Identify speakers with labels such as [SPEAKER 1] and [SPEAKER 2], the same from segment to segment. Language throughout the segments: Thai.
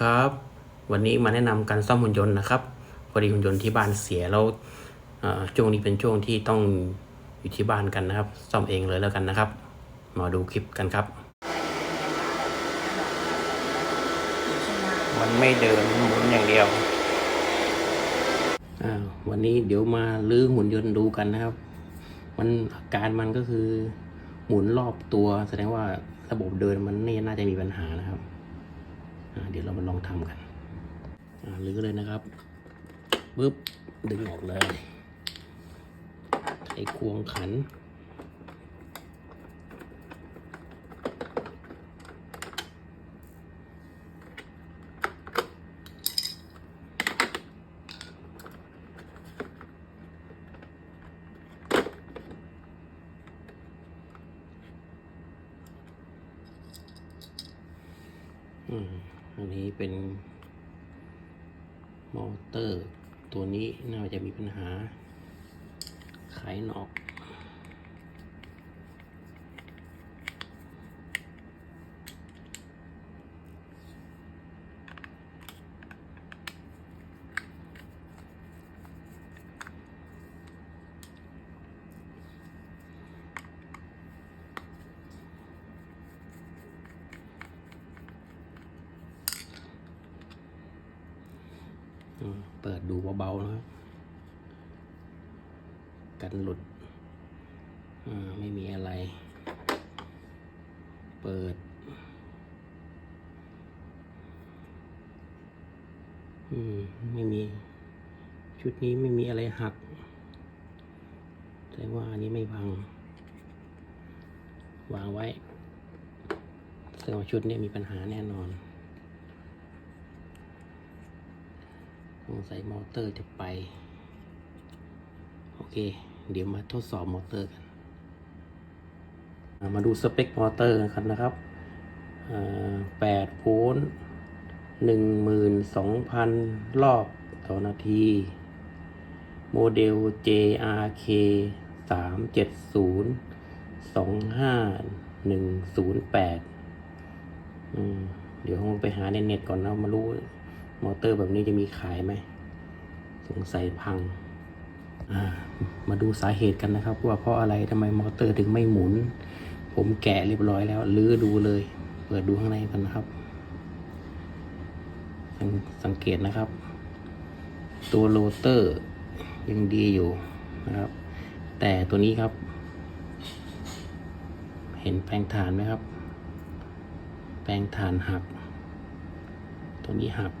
[SPEAKER 1] ครับ วันนี้มาแนะนำการซ่อมหุ่นยนต์นะครับพอดีหุ่นยนต์ที่บ้านเสียแล้วเอ่อช่วงนี้เป็นช่วงที่ต้องอยู่ที่บ้านกันนะครับ ซ่อมเองเลยแล้วกันนะครับ มาดูคลิปกันครับ มันไม่เดินหมุนอย่างเดียวอ่าวันนี้เดี๋ยวมาลื้อหุ่นยนต์ดูกันนะครับ มันอาการมันก็คือหมุนรอบตัว แสดงว่าระบบเดินมันนี่น่าจะมีปัญหานะครับอ่า เดี๋ยวเรามาลองทำกันอ่าลื้อเลยนะครับปึ๊บดึงออกเลยไขควงขันอืม อันนี้เป็นมอเตอร์ ตัวนี้น่าจะมีปัญหาขายนอก เปิดดูเบาๆนะครับ กันหลุดอ่าไม่มีอะไร เปิดอืมไม่มี ชุดนี้ไม่มีอะไรหัก แต่ว่าอันนี้ไม่พัง วางไว้แสดงว่าชุดนี้มีปัญหาแน่นอน สงสัยมอเตอร์จะไป โอเค เดี๋ยวมาทดสอบมอเตอร์กัน มาดูสเปคมอเตอร์กันนะครับแปดโวลต์หนึ่งหมื่นสองพันรอบต่อนาที โมเดล JRK สามเจ็ดศูนย์สองห้าหนึ่งศูนย์แปดเดี๋ยวผมไปหาในเน็ตก่อนนะมารู้ มอเตอร์แบบนี้จะมีขายไหมสงสัยพัง มาดูสาเหตุกันนะครับ ว่าเพราะอะไรทำไมมอเตอร์ถึงไม่หมุน ผมแกะเรียบร้อยแล้วลื้อดูเลย เปิดดูข้างในกันนะครับสสังเกตนะครับ ตัวโรเตอร์ยังดีอยู่นะครับ แต่ตัวนี้ครับ เห็นแปลงฐานไหมครับ แปลงฐานหัก ตัวนี้หัก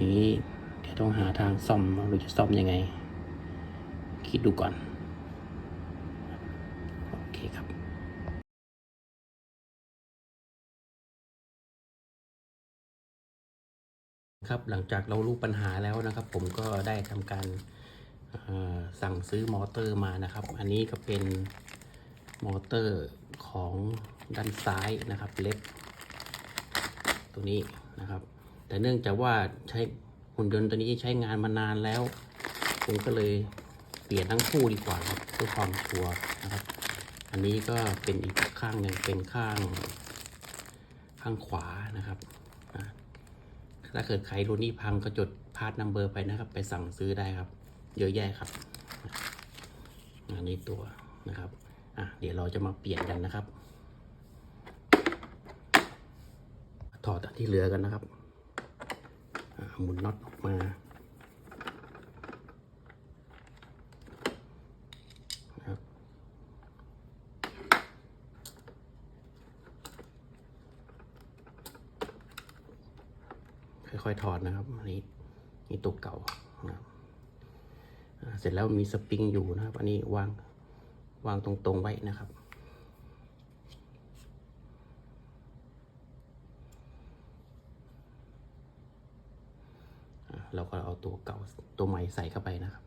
[SPEAKER 1] นี้เดี๋ยวต้องหาทางซ่อมว่าเราจะซ่อมยังไง คิดดูก่อน โอเคครับครับหลังจากเรารู้ปัญหาแล้วนะครับ ผมก็ได้ทำการสั่งซื้อมอเตอร์มานะครับ อันนี้ก็เป็นมอเตอร์ของด้านซ้ายนะครับ เล็กตัวนี้นะครับ แต่เนื่องจากว่าใช้หุ่นยนต์ตัวนี้ใช้งานมานานแล้ว ผมก็เลยเปลี่ยนทั้งคู่ดีกว่าครับเพื่อความชัวร์นะครับ อันนี้ก็เป็นอีกข้างหนึ่งเป็นข้าง ข้างขวานะครับถ้าเกิดใครรุ่นนี้พังก็จดพาร์ทนัมเบอร์ไปนะครับ ไปสั่งซื้อได้ครับ เยอะแยะครับอันนี้ตัวนะครับอะเดี๋ยวเราจะมาเปลี่ยนกันนะครับ ถอดอันที่เหลือกันนะครับ หมุนน็อตออกมาครับค่อยๆถอดนะครับอันนี้นี่ตัวเก่านะครับเสร็จแล้วมีสปริงอยู่นะครับ อันนี้วางวางตรงๆไว้นะครับ เราก็เอาตัวเก่าตัวใหม่ใส่เข้าไปนะครับ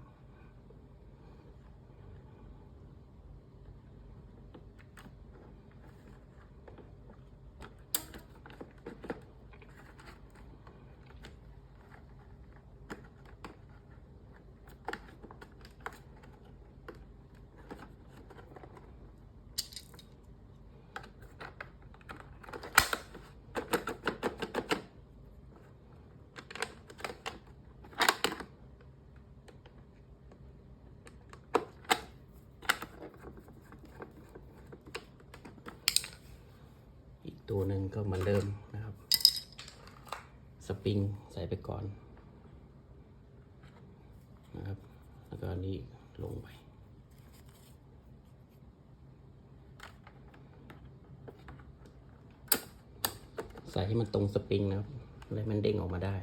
[SPEAKER 1] อ ตัวหนึ่งก็เหมือนเดิมนะครับ สปริงใส่ไปก่อนนะครับ แล้วก็อันนี้ลงไป ใส่ให้มันตรงสปริงนะครับแล้วมันเด้งออกมาได้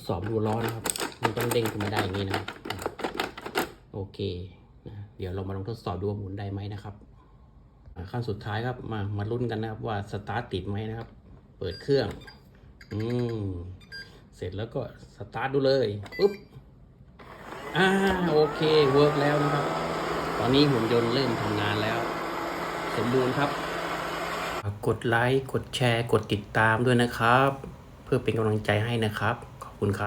[SPEAKER 1] ดสอบดูล้อนะครับ มันต้องเด้งขึ้นมาได้อย่างนี้นะครับ โอเคนะเดี๋ยวเรามาลองทดสอบดูว่าหมุนได้ไหมนะครับขั้นสุดท้ายครับมามาลุ้นกันนะครับว่าสตาร์ทติดไหมนะครับ เปิดเครื่อง อืมเสร็จแล้วก็สตาร์ทดูเลยปุ๊บอ่าโอเคเวิร์กแล้วนะครับ ตอนนี้หุ่นยนต์เริ่มทำงานแล้ว สมบูรณ์ครับ กดไลค์กดแชร์ กดติดตามด้วยนะครับ เพื่อเป็นกำลังใจให้นะครับ คุณครับ